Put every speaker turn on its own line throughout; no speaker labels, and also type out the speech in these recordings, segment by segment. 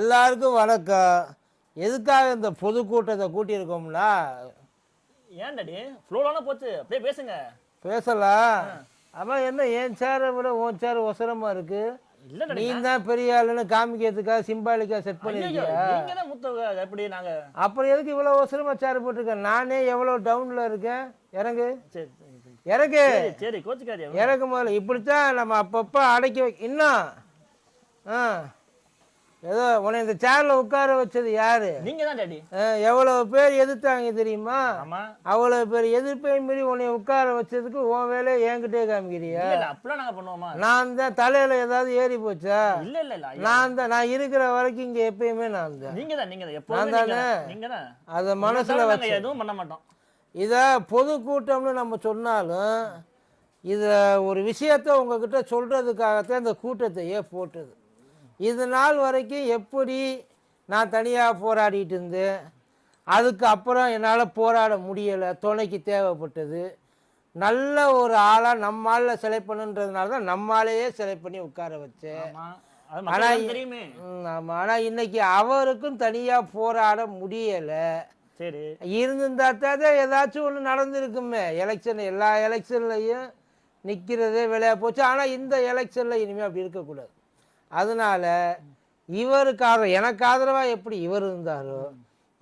எல்லாருக்கும் வணக்கம். எதுக்காக இந்த பொதுக்கூட்டத்தை கூட்டியிருக்கோம்னா?
ஏன் டாடி ஃப்ளோலான போச்சு. அப்படியே பேசுங்க.
பேசலாம் அவன் என்ன என் சேரை விட உன் சேர் ஒசரமா இருக்கு?
இல்ல டாடி
நீ தான் பெரிய ஆளுன்னு காமிக்கிறதுக்காக சிம்பாலிக்கா செட்
ஐயோ
பண்ணிருக்கியா?
நீங்க தான் மூத்தவங்க. எப்படி நாங்க?
அப்புறம் எதுக்கு இவ்வளோ ஒசரமா சேர் போட்டிருக்கேன் நானே எவ்வளோ டவுன்ல இருக்கேன்? இறங்கு.
சரி சரி.
இறங்கு.
சரி சரி கோச்சுக்காரியா
இறக்கு முதல்ல. இப்படித்தான் நம்ம அப்பப்போ அடக்கி வை. இன்னும். ஆ. ஏதோ உன்னை இந்த சேர்ல உட்கார வச்சது யாரு?
நீங்க தான் டாடி
எவ்வளவு பேர் எதிர்த்தாங்க தெரியுமா? அவ்வளவு பேர் எதிர்ப்பையும் மீறி உன்னை உட்கார வச்சதுக்கு உன் வேலையை என்கிட்டே காமிக்கிறியா?
நாங்க பண்ணுவோமா?
நான் தான் தலையில ஏதாவது ஏறி போச்சா?
இல்ல இல்ல.
நான் தான் நான் இருக்கிற வரைக்கும் இங்க எப்பயுமே நான் தான்.
நீங்க தான் நீங்க தான்
நான் தானே?
நீங்க தான்
அதை மனசுல வச்சு.
எதுவும் பண்ண மாட்டோம்.
இதை பொதுக்கூட்டம்னு நம்ம சொன்னாலும் இதை ஒரு விஷயத்த உங்ககிட்ட சொல்றதுக்காகத்தான் இந்த கூட்டத்தையே போட்டது. இது நாள் வரைக்கும் எப்படி நான் தனியாக போராடிட்டு இருந்தேன். அதுக்கு அப்புறம் என்னால் போராட முடியலை. துணைக்கு தேவைப்பட்டது. நல்ல ஒரு ஆளாக நம்மால செலக்ட் பண்ணுன்றதுனால தான் நம்மாலேயே செலக்ட் பண்ணி உட்கார வச்சேன்.
ஆமா. அது மக்களுக்கு தெரியுமே.
ம், ஆமா. ஆனால் இன்னைக்கு அவருக்கும் தனியாக போராட முடியலை.
சரி.
இருந்திருந்தா தான் ஏதாச்சும் ஒன்று நடந்திருக்குமே. எலெக்ஷன் எல்லா எலெக்ஷன்லையும் நிற்கிறதே விளையா போச்சு. ஆனால் இந்த எலெக்ஷனில் இனிமேல் அப்படி இருக்கக்கூடாது. அதனால இவருக்கு ஆதரவு எனக்கு ஆதரவாக எப்படி இவர் இருந்தாரோ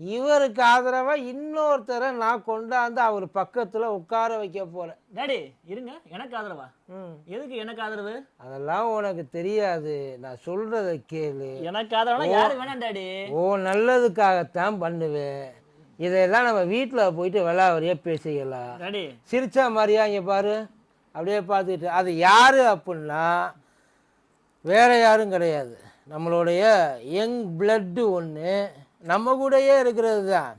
இவருக்கு ஆதரவாக இன்னொருத்தரை நான் கொண்டாந்து அவர் பக்கத்தில் உட்கார வைக்க போகிறேன்
டாடி இருங்க. எனக்கு ஆதரவா?
ம்.
எதுக்கு எனக்கு ஆதரவு?
அதெல்லாம் உனக்கு தெரியாது. நான் சொல்கிறத கேளு.
எனக்கு ஆதரவுனா யாரு வேணாம் டாடி?
ஓ நல்லதுக்காகத்தான் பண்ணுவேன். இதெல்லாம் நம்ம வீட்டில் போயிட்டு விளாவரியாக பேசிக்கலாம்.
டாடி.
சிரிச்சா மாதிரியா இங்கே பாரு. அப்படியே பார்த்துக்கிட்டு அது யார் அப்படின்னா வேற யாரும் கிடையாது. நம்மளுடைய யங் பிளட்டு ஒன்று நம்ம கூடயே இருக்கிறது தான்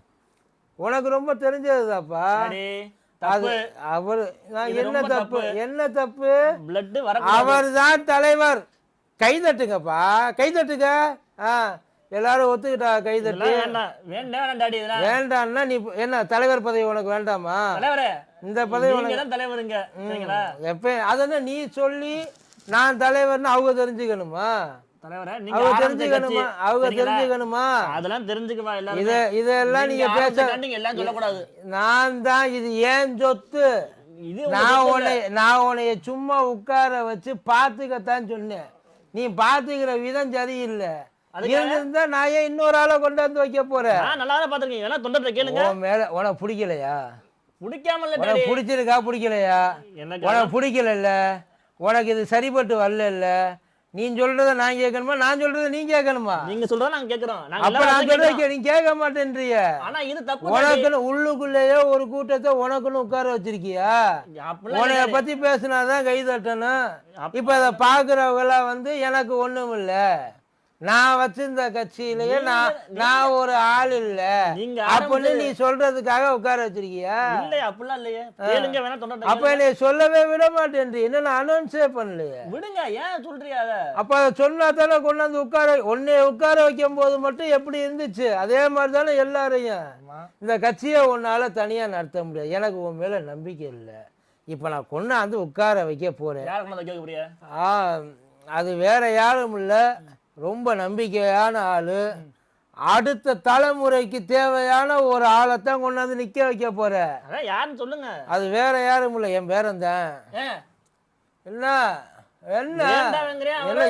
உனக்கு ரொம்ப தெரிஞ்சதுதாப்பா.
டாடி
அது அவர் என்ன தப்பு. என்ன தப்பு? அவர் தான் தலைவர். கை தட்டுங்கப்பா. கை தட்டுங்க. ஆ எல்லாரும் ஒத்துக்கிட்டா கை தட்டு. வேண்டாம்னா நீ என்ன தலைவர் பதவி உனக்கு வேண்டாமா? இந்த பதவி
தான் தலைவருங்க.
எப்ப அதென்ன நீ சொல்லி நான் தலைவர்னு அவங்க தெரிஞ்சுக்கணுமா? அவங்க தெரிஞ்சுக்கணுமா. அவங்க? தெரிஞ்சுக்கணுமா?
அதெல்லாம் தெரிஞ்சுக்குவா எல்லாரும்?
இத இதெல்லாம் நீங்க பேச
எல்லாம் சொல்லக்கூடாது.
நான் தான் இது ஏன் சொத்து? நான் உன்னை நான் உன்னைய சும்மா உட்கார வச்சு பார்த்துக்கத்தான் சொன்னேன். நீ பார்த்துக்கிற விதம் சரியில்லை. இருந்திருந்தா நான் ஏன் இன்னொரு ஆளை கொண்டாந்து வைக்க போறேன்?
நல்லா பாத்துருக்கீங்க வேணா கேளுங்க.
மேல உனக்கு பிடிக்கலையா?
பிடிக்காம
பிடிச்சிருக்கா பிடிக்கலையா? உனக்கு பிடிக்கலல்ல உனக்கு இது சரிப்பட்டு வரல நீ சொல்றத நான் கேட்கணுமா? நான் சொல்றத நீ கேட்கணுமா?
நீங்க சொல்றத நாங்க கேக்குறோம்
அப்ப நான் சொல்றத நீ கேட்க மாட்டேன்றிய.
ஆனா இது தப்பு.
உனக்குன்னு உள்ளுக்குள்ளேயே ஒரு கூட்டத்தை உனக்குன்னு உட்கார வச்சிருக்கியா?
இல்ல.
பத்தி பேசினாதான் கை தட்டணும். இப்ப அதை பாக்குறவங்க வந்து எனக்கு ஒண்ணும் இல்ல நான் வச்சிருந்த கட்சியிலேயே நான் நான் ஒரு ஆள் இல்ல.
நீங்க
அப்படின்னு நீ சொல்றதுக்காக உட்கார வச்சிருக்கியா?
இல்ல அப்படிலாம் இல்லையே. கேளுங்க வேணா தொண்டத்தை
அப்ப என்னை சொல்லவே விட மாட்டேன்றி என்ன நான் அனௌன்ஸே பண்ணலையே.
விடுங்க ஏன் சொல்றியா அத?
அப்ப அதை சொன்னா தானே கொண்டாந்து உட்கார உன்னை உட்கார வைக்கும் போது மட்டும் எப்படி இருந்துச்சு? அதே மாதிரி தானே எல்லாரையும். இந்த கட்சியை உன்னால தனியா நடத்த முடியாது. எனக்கு உன் மேல நம்பிக்கை இல்லை. இப்ப நான் கொண்டாந்து உட்கார வைக்க போறேன்.
யார் கொண்டு வந்து கேட்க போறியா
ஆ, அது வேற யாரும் இல்ல. ரொம்ப நம்பிக்கையான ஆளு. அடுத்த தலைமுறைக்கு தேவையான ஒரு ஆளைத்தான் கொண்டாந்து நிக்க வைக்க போற.
அதான் யாருன்னு சொல்லுங்க.
அது வேற யாரும் இல்லை என் பேரன் தான். என்ன? என்ன?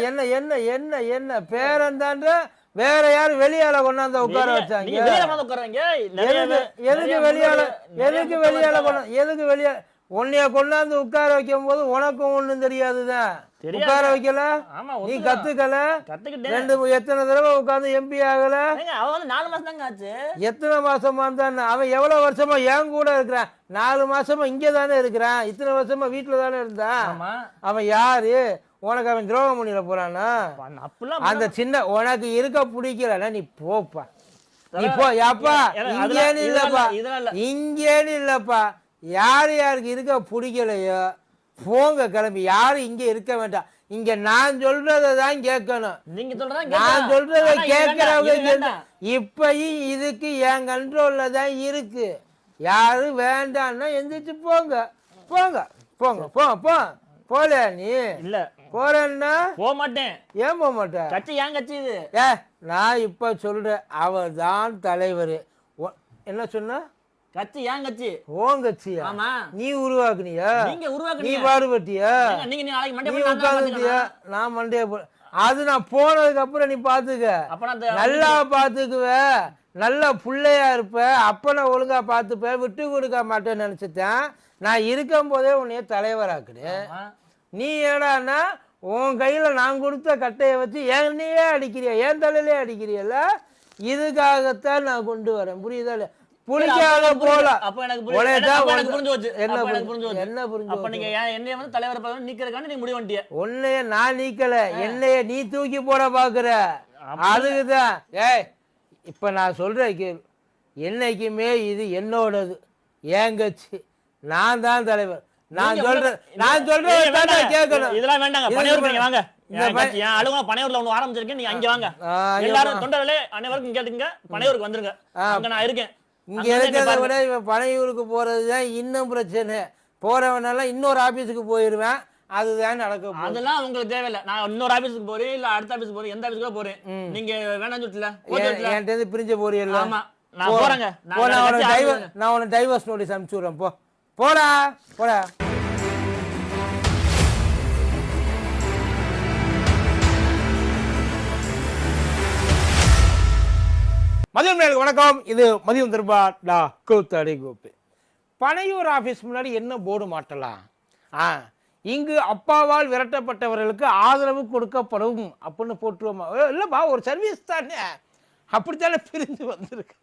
என்ன என்ன என்ன என்ன பேரன் வேற யாரும் வெளியால கொண்டாந்து உட்கார வச்சாங்க?
நீங்க வெளியில
எதுக்கு எதுக்கு வெளியால
நிறைய
எதுக்கு வெளியால உன்னைய கொண்டாந்து உட்கார வைக்கும் போது உனக்கும் ஒண்ணும் தெரியாதுதான்
தெரியாது.
உட்கார வைக்கல? நீ. கத்துக்கல? ரெண்டு எத்தனை தடவை உட்காந்து எம்பி ஆகல?
நாலு மாசம் தாங்க ஆச்சு.
எத்தனை மாசமா இருந்தான் அவன் எவ்வளவு வருஷமா என் கூட இருக்கிறான்? நாலு மாசமா இங்க தானே இருக்கிறான்? இத்தனை வருஷமா வீட்டுல தானே இருந்தான் அவன் யாரு? உனக்கு அவன் துரோகம் பண்ணிட போறானா? அந்த சின்ன உனக்கு இருக்க பிடிக்கலன்னா நீ போப்பா. நீ போ யாப்பா? இங்கேன்னு இல்லப்பா. இங்கேன்னு இல்லப்பா. யார் யாருக்கு இருக்க பிடிக்கலையோ போங்க கிளம்பி. யாரும் இங்க இருக்க வேண்டாம். இங்க நான் சொல்றதை தான் கேட்கணும்.
நீங்க சொல்றதா
நான். சொல்றதை கேட்கறவங்க. இப்பயும் இதுக்கு என் கண்ட்ரோல்ல தான் இருக்கு. யாரும் வேண்டாம்னா எந்திரிச்சு போங்க. போங்க. போங்க. போ போ. போல நீ.
இல்ல.
போறேன்னா?
போக மாட்டேன்
ஏன் போக மாட்டேன்
கட்சி ஏன் கட்சி இது?
ஏ நான் இப்போ சொல்கிறேன் அவர் தான் தலைவர் என்ன சொன்ன?
கட்சி ஏன் கட்சி
ஓங்கச்சியா
ஆமா.
நீ உருவாக்குனியா?
நீங்க
நீ
உருவாக்குனீங்க
பாடுபட்டியா?
ஏங்க, நீங்க நீ நாளைக்கு மண்டே
நீ
போய் நான்
மண்டே அது நான் போனதுக்கு அப்புறம் நீ பாத்துக்க நல்லா பாத்துக்குவ நல்ல புள்ளையா இருப்ப. அப்ப நான் ஒழுங்கா பார்த்துப்பேன் விட்டு கொடுக்க மாட்டேன்னு நினைச்சிட்டேன். நான் இருக்கும் போதே உன்னைய தலைவராக்குறேன்
ஆமா.
நீ ஏடான்னா உன் கையில நான் கொடுத்த கட்டையை வச்சு என்னையே அடிக்கிறிய? என் தலையிலே அடிக்கிறியல்ல? இதுக்காகத்தான் நான் கொண்டு வரேன். புரியுதா இல்லையா? புளிக்காத போல.
அப்ப எனக்கு புரிஞ்சு.
என்ன புரிஞ்சு-. என்ன புரிஞ்சு
அப்ப நீங்க என்னைய வந்து தலைவர் பதவி நீக்கிறதுக்காண்டி நீங்க முடிவு பண்ணிட்டிய?
உன்னைய நான் நீக்கல. என்னைய நீ தூக்கி போட பாக்குற. அதுக்குதான். ஏய் இப்ப நான் சொல்றேன் கேளு என்னைக்குமே இது என்னோடது. ஏன் கட்சி. நான் தான் தலைவர். நான் சொல்றேன் நான் சொல்றேன். தானே கேட்கணும்.
இதெல்லாம் வேண்டாங்க. நீங்க வாங்க. என் அலுவலகம் பனையூர்ல ஒண்ணு ஆரம்பிச்சிருக்கேன். நீங்க அங்க வாங்க. எல்லாரும். தொண்டர்களே அனைவருக்கும் கேட்டுங்க பனையூருக்கு வந்துருங்க. அங்க நான் இருக்கேன்.
இங்க இருக்கிறத. விட இவன் பனையூருக்கு போறது தான் இன்னும் பிரச்சனை. போறவனெல்லாம் இன்னொரு ஆபீஸுக்கு போயிருவேன். அதுதான் நடக்க போகுது.
அதெல்லாம் உங்களுக்கு தேவையில்லை. நான் இன்னொரு ஆபீஸ்க்கு போறேன் இல்ல அடுத்த ஆபீஸ் போறேன் எந்த ஆபீஸ்க்கு போறேன். நீங்க வேணாம் சொல்லிட்டுல
என்- என்கிட்ட இருந்து பிரிஞ்ச போறீல்ல
ஆமா. நான். போறேங்க.
நான் உனக்கு டைவர்ஸ் நோட்டீஸ் அனுப்பிச்சு விட்றேன். போ. போடா. போடா. மதியம் நேருக்கு வணக்கம். இது மதியம் திரும்பா டா கூத்தாடி கோப்பு பனையூர் ஆஃபீஸ் முன்னாடி என்ன போர்டு மாட்டலாம் ஆ இங்கு அப்பாவால் விரட்டப்பட்டவர்களுக்கு ஆதரவு கொடுக்கப்படும் அப்படின்னு போட்டுருவோமா? இல்லைப்பா ஒரு சர்வீஸ் தானே. அப்படித்தானே பிரிஞ்சு வந்திருக்கு.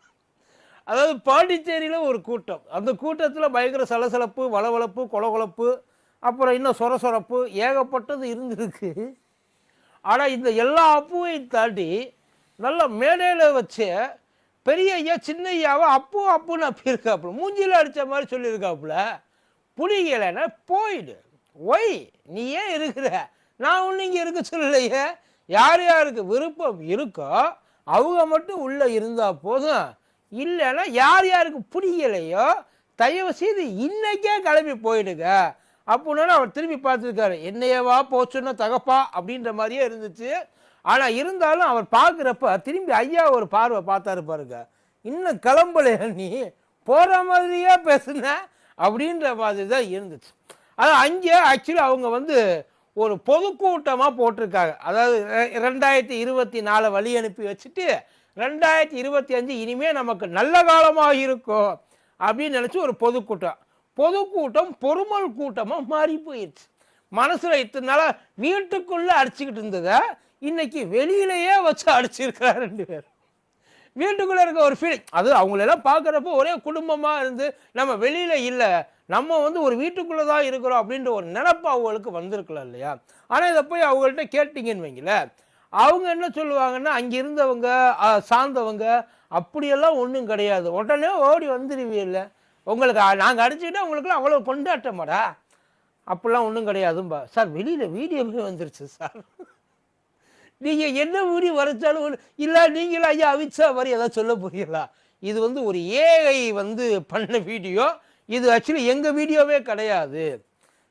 அதாவது பாண்டிச்சேரியில் ஒரு கூட்டம். அந்த கூட்டத்தில் பயங்கர சலசலப்பு வளவளப்பு கொலகொலப்பு அப்புறம் இன்னும் சொரசொரப்பு ஏகப்பட்டது இருந்திருக்கு. ஆனால் இந்த எல்லா அப்புவையும் தாண்டி நல்ல மேடையில் வச்சு பெரிய ஐயா சின்ன ஐயாவை அப்பு அப்படி இருக்காப்புல. மூஞ்சியில் அடித்த மாதிரி சொல்லியிருக்காப்புல. புடிக்கலைன்னா போயிடு. ஒய் நீ ஏன் இருக்கிற? நான் ஒன்றும் இங்கே இருக்க சொல்லலையே. யார் யாருக்கு விருப்பம் இருக்கோ அவங்க மட்டும் உள்ளே இருந்தால் போதும். இல்லைன்னா யார் யாருக்கு பிடிக்கலையோ தயவு செய்து இன்னைக்கே கிளம்பி போயிடுங்க. அப்படின்னா அவர் திரும்பி பார்த்துருக்காரு. என்னையவா போச்சுன்னா தகப்பா அப்படின்ற மாதிரியே இருந்துச்சு. ஆனால் இருந்தாலும் அவர் பார்க்குறப்ப திரும்பி ஐயா ஒரு பார்வை பார்த்தாரு பாருங்க. இன்னும் கிளம்பலையா நீ போகிற மாதிரியே பேசுன? அப்படின்ற மாதிரி தான் இருந்துச்சு. அது அங்கே ஆக்சுவலி அவங்க வந்து ஒரு பொதுக்கூட்டமாக போட்டிருக்காங்க. அதாவது ரெண்டாயிரத்தி இருபத்தி நாலு வழி அனுப்பி வச்சுட்டு ரெண்டாயிரத்தி இருபத்தி அஞ்சு இனிமேல் நமக்கு நல்ல காலமாக இருக்கும் அப்படின்னு நினச்சி ஒரு பொதுக்கூட்டம். பொதுக்கூட்டம் பொறுமல் கூட்டமாக மாறி போயிடுச்சு மனசில் இத்தனை நாளாக வீட்டுக்குள்ளே அடிச்சுக்கிட்டு இருந்ததை இன்னைக்கு வெளியிலேயே வச்சு அடிச்சிருக்கிறார் ரெண்டு பேர் வீட்டுக்குள்ளே இருக்க ஒரு ஃபீலிங் அது அவங்களெல்லாம் பார்க்குறப்போ ஒரே குடும்பமாக இருந்து நம்ம வெளியில் இல்லை நம்ம வந்து ஒரு வீட்டுக்குள்ளே தான் இருக்கிறோம் அப்படின்ற ஒரு நினப்பு அவங்களுக்கு வந்திருக்கலாம் இல்லையா? ஆனால் இதை போய் அவங்கள்ட்ட கேட்டிங்கன்னு வைங்களேன். அவங்க என்ன சொல்லுவாங்கன்னா அங்கே இருந்தவங்க சார்ந்தவங்க அப்படியெல்லாம் ஒன்றும் கிடையாது. உடனே ஓடி வந்துடுவீல்ல உங்களுக்கு நாங்கள் அடிச்சுக்கிட்டா உங்களுக்குலாம் அவ்வளோ கொண்டாட்டமாடா? அப்படிலாம் ஒன்றும் கிடையாதும்பா. சார் வெளியில் வீடியோவே வந்துருச்சு சார். நீங்கள் என்ன ஊடி வரைச்சாலும் இல்லை நீங்களும் ஐயா அமித்ஷா மாதிரி ஏதாவது சொல்ல போறீங்களா? இது வந்து ஒரு ஏஐ வந்து பண்ண வீடியோ. இது ஆக்சுவலி எங்கள் வீடியோவே கிடையாது.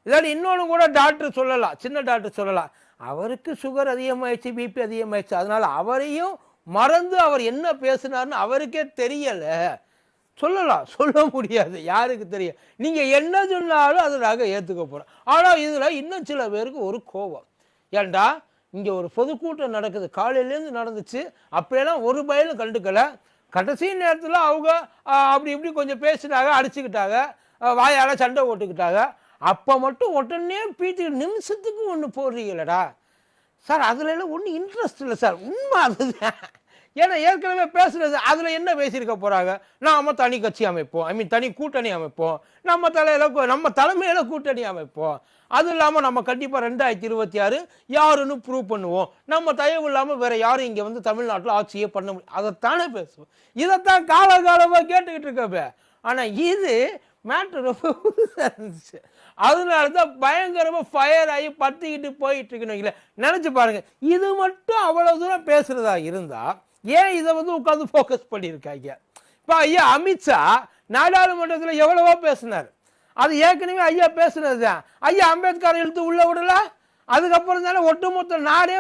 இதாடி இன்னொன்று கூட டாக்டர் சொல்லலாம். சின்ன டாக்டர் சொல்லலாம். அவருக்கு சுகர் அதிகமாகிடுச்சு பிபி அதிகமாகிடுச்சு அதனால் அவரையும் மறந்து அவர் என்ன பேசுனார்னு அவருக்கே தெரியலை. சொல்லலாம். சொல்ல முடியாது. யாருக்கு தெரியும்? நீங்கள் என்ன சொன்னாலும் அதை நாங்கள் ஏற்றுக்க போகிறோம் ஆனால் இதில் இன்னும் சில பேருக்கு ஒரு கோபம். ஏண்டா இங்கே ஒரு பொதுக்கூட்டம் நடக்குது. காலையிலேருந்து நடந்துச்சு. அப்படியெல்லாம் ஒரு பயலும் கண்டுக்கலை. கடைசி நேரத்தில் அவங்க அப்படி இப்படி கொஞ்சம் பேசினாங்க அடிச்சுக்கிட்டாங்க. வாயால் சண்டை ஓட்டுக்கிட்டாங்க அப்போ மட்டும் உடனே பீட்டி நிமிஷத்துக்கு ஒன்று போடுறீங்களடா. சார் அதுலலாம் ஒன்றும் இன்ட்ரெஸ்ட் இல்லை சார். உண்மை அதுதான். ஏன்னா ஏற்கனவே பேசுறது அதில் என்ன பேசியிருக்க போகிறாங்க நாம் தனி கட்சி அமைப்போம். ஐ மீன் தனி கூட்டணி அமைப்போம். நம்ம தலையில் நம்ம தலைமையில் கூட்டணி அமைப்போம். அது இல்லாமல் நம்ம கண்டிப்பாக ரெண்டாயிரத்தி இருபத்தி ஆறு யாருன்னு ப்ரூவ் பண்ணுவோம். நம்ம தயவு இல்லாமல் வேறு யாரும் இங்கே வந்து தமிழ்நாட்டில் ஆட்சியே பண்ண முடியும் அதைத்தானே பேசுவோம். இதைத்தான் காலகாலமாக கேட்டுக்கிட்டு இருக்கப்பே ஆனால் இது மேட்ரு ரொம்ப புதுசாக இருந்துச்சு. அதனால தான் பயங்கரமாக ஃபயர் ஆகி பற்றிக்கிட்டு போயிட்டு இருக்குன்னு நினச்சி பாருங்கள் இது மட்டும் அவ்வளோ தூரம் பேசுகிறதா இருந்தால் ஏன் இதை வந்து உட்காந்து ஃபோக்கஸ் பண்ணியிருக்காங்க? இப்போ ஐயா அமித்ஷா நாடாளுமன்றத்தில் எவ்வளவோ பேசினார். அது ஏற்கனவே ஐயா பேசுனது தான் ஐயா அம்பேத்கர் எழுத்து உள்ளே விடல? அதுக்கப்புறம் தானே ஒட்டுமொத்த நாடே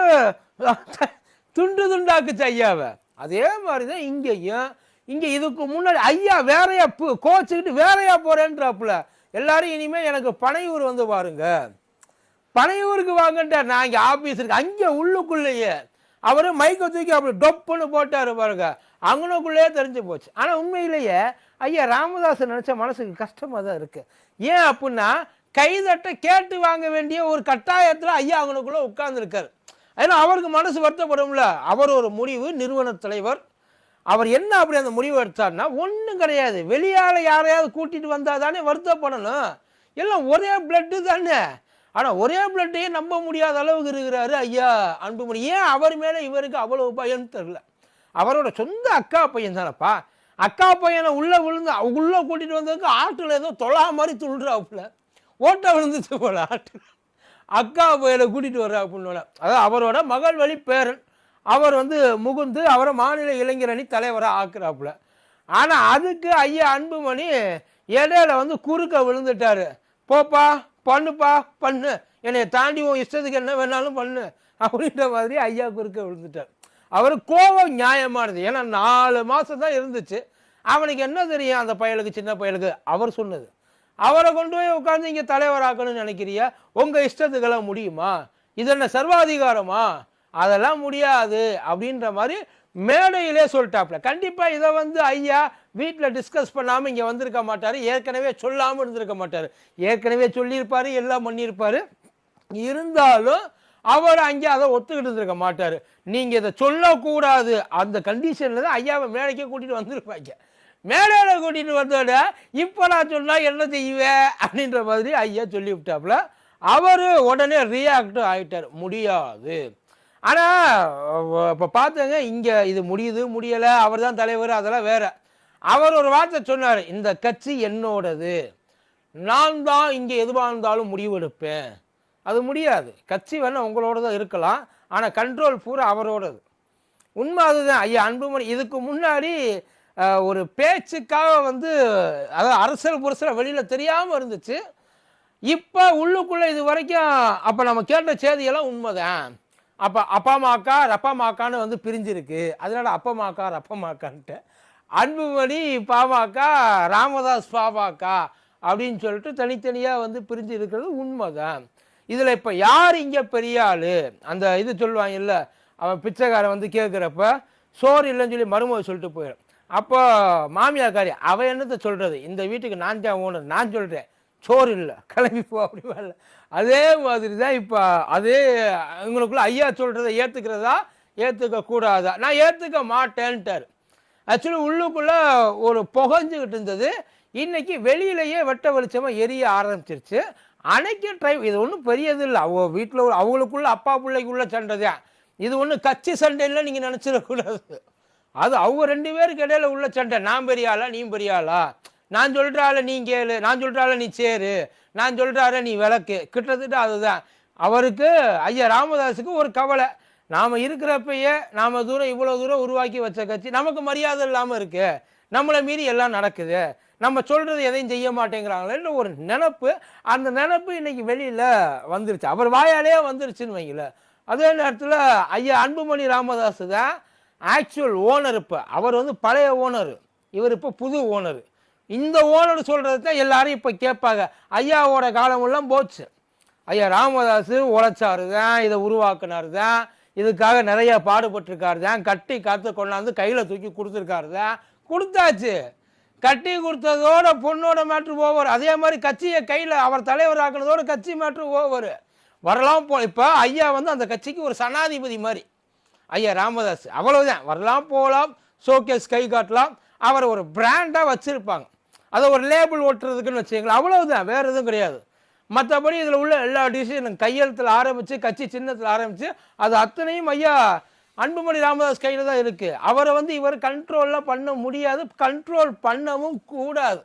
துண்டு துண்டாக்குச்சு ஐயாவை. அதே மாதிரி தான் இங்கேயும். இங்கே இதுக்கு முன்னாடி ஐயா வேறையா கோச்சுக்கிட்டு வேறையா போகிறேன்றாப்புல எல்லாரும் இனிமேல் எனக்கு பனையூர் வந்து பாருங்க பனையூருக்கு வாங்கன்ட்டார். நான் இங்கே ஆஃபீஸ் இருக்கு. அங்கே உள்ளுக்குள்ளேயே. அவர் மைக்கை தூக்கி அப்படி டொப்புன்னு போட்டார் பாருங்க. அங்கனுக்குள்ளேயே தெரிஞ்சு போச்சு. ஆனால் உண்மையிலேயே ஐயா ராமதாஸ் நினச்ச மனசுக்கு கஷ்டமாக தான் இருக்குது ஏன் அப்படின்னா கைதட்ட கேட்டு வாங்க வேண்டிய ஒரு கட்டாயத்தில் ஐயா அவங்களுக்குள்ளே உட்கார்ந்துருக்காரு. ஏன்னா அவருக்கு மனசு வருத்தப்படும்ல. அவர் ஒரு முடிவு நிறுவன தலைவர். அவர் என்ன அப்படி அந்த முடிவு எடுத்தார்னா ஒன்றும் கிடையாது. வெளியால் யாரையாவது கூட்டிகிட்டு வந்தால் தானே வருத்தப்படணும். எல்லாம் ஒரே பிளட்டு தானே. ஆனால் ஒரே பிளட்டையே நம்ப முடியாத அளவுக்கு இருக்கிறாரு ஐயா அன்புமணி. ஏன் அவர் மேலே இவருக்கு அவ்வளவு பயம் தெரில அவரோட சொந்த அக்கா பையன் தானப்பா. அக்கா பையனை உள்ளே விழுந்து உள்ளே கூட்டிகிட்டு வந்ததுக்கு ஆட்டில் ஏதோ தொழா மாதிரி துள்ளுறாப்புல. ஓட்ட விழுந்துச்சு போல ஆட்டு அக்கா பையனை கூட்டிகிட்டு வர்றா அப்படின்னு அதாவது அவரோட மகள் வழி பேரன். அவர் வந்து முகுந்து அவரை மாநில இளைஞரணி தலைவராக ஆக்குறாப்புல. ஆனால் அதுக்கு ஐயா அன்புமணி இடையில வந்து குறுக்க விழுந்துட்டாரு. போப்பா பண்ணுப்பா பண்ணு. என்னை தாண்டி உன் இஷ்டத்துக்கு என்ன வேணாலும் பண்ணு. அப்படின்ற மாதிரி ஐயா குறுக்க விழுந்துட்டார். அவர் கோபம் நியாயமானது ஏன்னா நாலு மாதம் தான் இருந்துச்சு. அவனுக்கு என்ன தெரியும் அந்த பயலுக்கு சின்ன பயலுக்கு? அவர் சொன்னது. அவரை கொண்டு போய் உட்காந்து இங்கே தலைவராக்கணும்னு நினைக்கிறியா? உங்கள் இஷ்டத்துக்கெல்லாம் முடியுமா? இது என்ன சர்வாதிகாரமா? அதெல்லாம் முடியாது. அப்படின்ற மாதிரி மேடையிலே சொல்லிட்டாப்ல கண்டிப்பாக இதை வந்து ஐயா வீட்டில் டிஸ்கஸ் பண்ணாமல் இங்கே வந்திருக்க மாட்டார். ஏற்கனவே சொல்லாமல் இருந்திருக்க மாட்டார். ஏற்கனவே சொல்லியிருப்பார் எல்லாம் பண்ணியிருப்பாரு. இருந்தாலும் அவர் அங்கே அதை ஒத்துக்கிட்டு இருந்திருக்க மாட்டார். நீங்கள் இதை சொல்லக்கூடாது. அந்த கண்டிஷனில் தான் ஐயாவை மேடைக்கே கூட்டிகிட்டு வந்திருப்பாங்க. மேடையில் கூட்டிகிட்டு வந்தோட இப்போ நான் சொன்னால் என்ன செய்வேன் அப்படின்ற மாதிரி ஐயா சொல்லி விட்டாப்புல அவர் உடனே ரியாக்டும் ஆகிட்டார் முடியாது. ஆனால் இப்போ பார்த்தங்க இங்கே இது முடியுது முடியலை அவர் தான் தலைவர் அதெல்லாம் வேற. அவர் ஒரு வார்த்தை சொன்னார் இந்த கட்சி என்னோடது. நான் தான் இங்கே எதுவாக இருந்தாலும் முடிவெடுப்பேன். அது முடியாது. கட்சி வேணால் உங்களோட தான் இருக்கலாம் ஆனால் கண்ட்ரோல் பூரா அவரோடது. உண்மை அதுதான். ஐயா அன்புமணி இதுக்கு முன்னாடி ஒரு பேச்சுக்காக வந்து அதாவது அரசியல் புரசல் வெளியில் தெரியாமல் இருந்துச்சு. இப்போ உள்ளுக்குள்ளே இது வரைக்கும் அப்போ நம்ம கேட்ட செய்தியெல்லாம் உண்மைதான். அப்போ அப்பா மாக்கா ரப்பா மாக்கான்னு வந்து பிரிஞ்சிருக்கு. அதனால அப்பா மாக்கா ரப்பா மாக்கான்ட்டு அன்புமணி பாமாக்கா ராமதாஸ் பாமக அப்படின்னு சொல்லிட்டு தனித்தனியாக வந்து பிரிஞ்சு இருக்கிறது உண்மைதான். இதில் இப்போ யார் இங்கே பெரிய ஆள்? அந்த இது சொல்லுவாங்கல்ல அவன் பிச்சைக்காரன் வந்து கேட்குறப்ப சோறு இல்லைன்னு சொல்லி மருமக சொல்லிட்டு போயிடும். அப்போ மாமியாக்காரி அவன் என்னத்தை சொல்கிறது இந்த வீட்டுக்கு நான் தான் ஓனர் நான் சொல்கிறேன் சோறு இல்லை கிளம்பி போ அப்படி வரல. அதே மாதிரி தான் இப்போ அதே இவங்களுக்குள்ள ஐயா சொல்கிறத ஏற்றுக்கிறதா ஏற்றுக்க கூடாதா? நான் ஏற்றுக்க மாட்டேன்ட்டார். ஆக்சுவலி உள்ளுக்குள்ளே ஒரு புகஞ்சுக்கிட்டு இருந்தது. இன்றைக்கி வெளியிலேயே வெட்ட வெளிச்சமாக எரிய ஆரம்பிச்சிருச்சு. அணைக்க ட்ரை இது ஒன்றும் பெரியது இல்லை. அவங்க வீட்டில் அவங்களுக்குள்ள அப்பா பிள்ளைக்குள்ள சண்டை தான் இது ஒன்றும் கட்சி சண்டையில் நீங்கள் நினச்சிடக்கூடாது. அது அவங்க ரெண்டு பேருக்கு இடையில உள்ள சண்டை. நான் பெரியாளா நீ பெரியாளா நான் சொல்கிறால நீ கேளு நான் சொல்கிறால நீ சேரு நான் சொல்கிறார நீ விளக்கு. கிட்டத்தட்ட அதுதான். அவருக்கு ஐயா ராமதாஸுக்கு ஒரு கவலை. நாம் இருக்கிறப்பயே நாம் தூரம் இவ்வளோ தூரம் உருவாக்கி வச்ச கட்சி நமக்கு மரியாதை இல்லாமல் இருக்குது நம்மளை மீறி எல்லாம் நடக்குது. நம்ம சொல்கிறது எதையும் செய்ய மாட்டேங்கிறாங்களேன்ற ஒரு நினப்பு அந்த நினப்பு இன்னைக்கு வெளியில் வந்துருச்சு. அவர் வாயாலே வந்துருச்சுன்னு வைங்களேன். அதே நேரத்தில் ஐயா அன்புமணி ராமதாஸ் தான் ஆக்சுவல் ஓனர் இப்போ. அவர் வந்து பழைய ஓனர் இவர் இப்போ புது ஓனர் இந்த ஓனர் சொல்கிறது தான் எல்லாரும் இப்போ கேட்பாங்க. ஐயாவோட காலமெல்லாம் போச்சு. ஐயா ராமதாஸ் உழைச்சாரு தான் இதை உருவாக்குனாரு தான் இதுக்காக நிறைய பாடுபட்டிருக்காரு தான் கட்டி காத்து கொண்டாந்து கையில் தூக்கி கொடுத்துருக்காரு தான். கொடுத்தாச்சு. கட்டி கொடுத்ததோட பொண்ணோட மேட்ரு ஓவர் அதே மாதிரி கட்சியை கையில் அவர் தலைவர் ஆக்கினதோட கட்சி மேட்ரு ஓவர் வரலாம் போ இப்போ ஐயா வந்து அந்த கட்சிக்கு ஒரு சனாதிபதி மாதிரி. ஐயா ராமதாஸ் அவ்வளவுதான். வரலாம் போகலாம் ஷோகேஸ் கை காட்டலாம். அவரை ஒரு பிராண்டாக வச்சுருப்பாங்க. அதை ஒரு லேபிள் ஓட்டுறதுக்குன்னு வச்சுங்களேன் அவ்வளவுதான் வேறு எதுவும் கிடையாது. மற்றபடி இதில் உள்ள எல்லா டிசிஷனும் கையெழுத்தில் ஆரம்பித்து கட்சி சின்னத்தில் ஆரம்பித்து அது அத்தனையும் ஐயா அன்புமணி ராமதாஸ் கையில் தான் இருக்குது அவரை வந்து இவர் கண்ட்ரோலில் பண்ண முடியாது கண்ட்ரோல் பண்ணவும் கூடாது.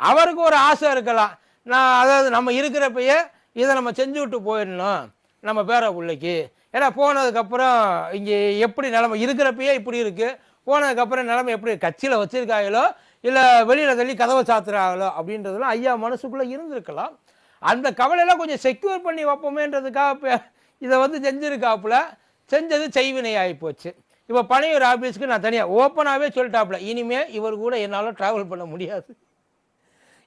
அவருக்கு ஒரு ஆசை இருக்கலாம். நான் அதாவது நம்ம இருக்கிறப்பயே இதை நம்ம செஞ்சு விட்டு போயிடணும் நம்ம பேர பிள்ளைக்கு. ஏன்னா போனதுக்கப்புறம் இங்கே எப்படி நிலமை இருக்கிறப்பயே இப்படி இருக்குது போனதுக்கப்புறம் நிலமை எப்படி கட்சியில் வச்சுருக்காங்களோ இல்லை வெளியில் தள்ளி கதவை சாத்துறாங்களோ அப்படின்றதெல்லாம் ஐயா மனசுக்குள்ளே இருந்திருக்கலாம். அந்த கவலையெல்லாம் கொஞ்சம் செக்யூர் பண்ணி வைப்போமேன்றதுக்காக இப்போ இதை வந்து செஞ்சுருக்காப்புல. செஞ்சது செய்வினை ஆகிப்போச்சு இப்போ பனையூர் ஆஃபீஸ்க்கு நான் தனியாக ஓப்பனாகவே சொல்லிட்டாப்புல. இனிமேல் இவர் கூட என்னால் ட்ராவல் பண்ண முடியாது.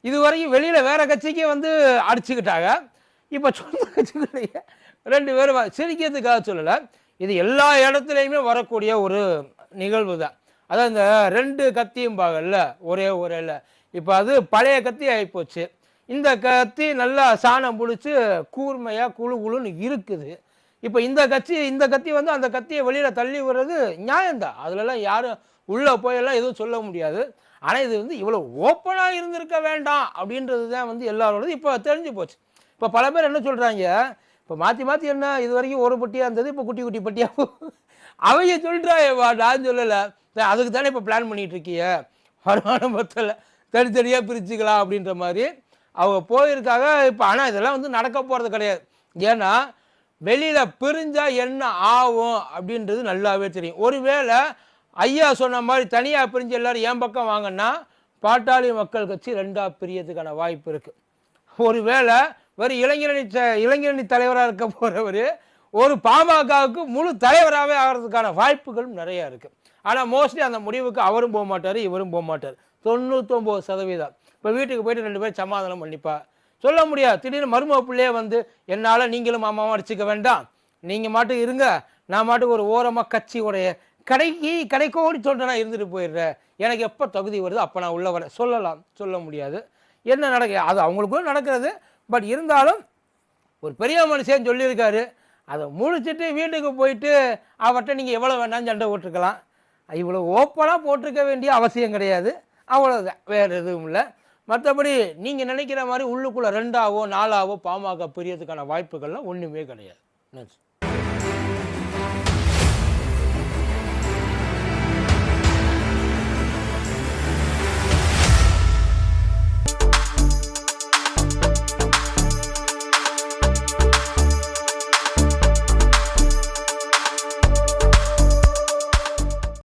இது வரைக்கும் வெளியில் வேறு கட்சிக்கு வந்து அடிச்சுக்கிட்டாங்க. இப்போ சொந்த கட்சிக்குள்ளேயே ரெண்டு பேரும் சிரிக்கிறதுக்காக சொல்லலை. இது எல்லா இடத்துலையுமே வரக்கூடிய ஒரு நிகழ்வு தான் அதான் இந்த ரெண்டு கத்தியும் பாகல்ல ஒரே ஒரேல இப்போ அது பழைய கத்தி ஆகிப்போச்சு இந்த கத்தி நல்லா சாணம் பிடிச்சி கூர்மையாக குழு குழுன்னு இருக்குது. இப்போ இந்த கட்சி இந்த கத்தி வந்து அந்த கத்தியை வெளியில் தள்ளி விடுறது நியாயம்தான். அதுலலாம் யாரும் உள்ளே போயெல்லாம் எதுவும் சொல்ல முடியாது. ஆனால் இது வந்து இவ்வளோ ஓப்பனாக இருந்திருக்க வேண்டாம் அப்படின்றது தான் வந்து எல்லாரோடது. இப்போ தெரிஞ்சு போச்சு. இப்போ பல பேர் என்ன சொல்கிறாங்க இப்போ மாற்றி மாற்றி என்ன? இது வரைக்கும் ஒரு பட்டியாக இருந்தது இப்போ குட்டி குட்டி பட்டியாக அவங்க சொல்கிறாயேவா நான் சொல்லலை. அதுக்கு தானே இப்போ பிளான் பண்ணிகிட்டு இருக்கிய வருமானம் பத்தல தனித்தனியாக பிரிச்சுக்கலாம் அப்படின்ற மாதிரி அவங்க போயிருக்காங்க. இப்போ ஆனால் இதெல்லாம் வந்து நடக்க போகிறது கிடையாது. ஏன்னா வெளியில் பிரிஞ்சால் என்ன ஆகும் அப்படின்றது நல்லாவே தெரியும். ஒருவேளை ஐயா சொன்ன மாதிரி தனியாக பிரிஞ்சு எல்லாரும் என் பக்கம் வாங்கன்னா பாட்டாளி மக்கள் கட்சி ரெண்டாக பிரியதுக்கான வாய்ப்பு இருக்குது ஒருவேளை வெறும் இளைஞரணி த- இளைஞரணி தலைவராக இருக்க போகிறவர் ஒரு பாமகவுக்கு முழு தலைவராகவே ஆகிறதுக்கான வாய்ப்புகளும் நிறையா இருக்குது ஆனால் மோஸ்ட்லி அந்த முடிவுக்கு அவரும் போக மாட்டார் இவரும் போக மாட்டார். தொண்ணூத்தொம்பது சதவீதம். இப்போ வீட்டுக்கு போயிட்டு ரெண்டு பேரும் சமாதானம் பண்ணிப்பா. சொல்ல முடியாது. திடீர்னு மருமக பிள்ளையே வந்து என்னால் நீங்களும் மாமாவும் அடிச்சுக்க வேண்டாம். நீங்கள் மாட்டுக்கு இருங்க. நான் மாட்டுக்கு ஒரு ஓரமாக கட்சியோடைய கடைக்கு கடைக்கோடி சொல்கிறேன் இருந்துட்டு போயிடுறேன் எனக்கு எப்போ தகுதி வருது அப்போ நான் உள்ள வரேன். சொல்லலாம். சொல்ல முடியாது. என்ன நடக்க அது அவங்களுக்கும் நடக்கிறது. பட் இருந்தாலும் ஒரு பெரிய மனுஷன் சொல்லியிருக்காரு. அதை முடிச்சுட்டு வீட்டுக்கு போயிட்டு அவர்கிட்ட நீங்கள் எவ்வளோ வேணாலும் சண்டை போட்டிருக்கலாம் இவ்வளோ ஓப்பனாக போட்டிருக்க வேண்டிய அவசியம் கிடையாது. அவ்வளோதான் வேறு எதுவும் இல்லை. மற்றபடி நீங்கள் நினைக்கிற மாதிரி உள்ளுக்குள்ளே ரெண்டாவோ நாலாவோ பாமக பிரியறதுக்கான வாய்ப்புகள்லாம் ஒன்றுமே கிடையாது. நன்றி.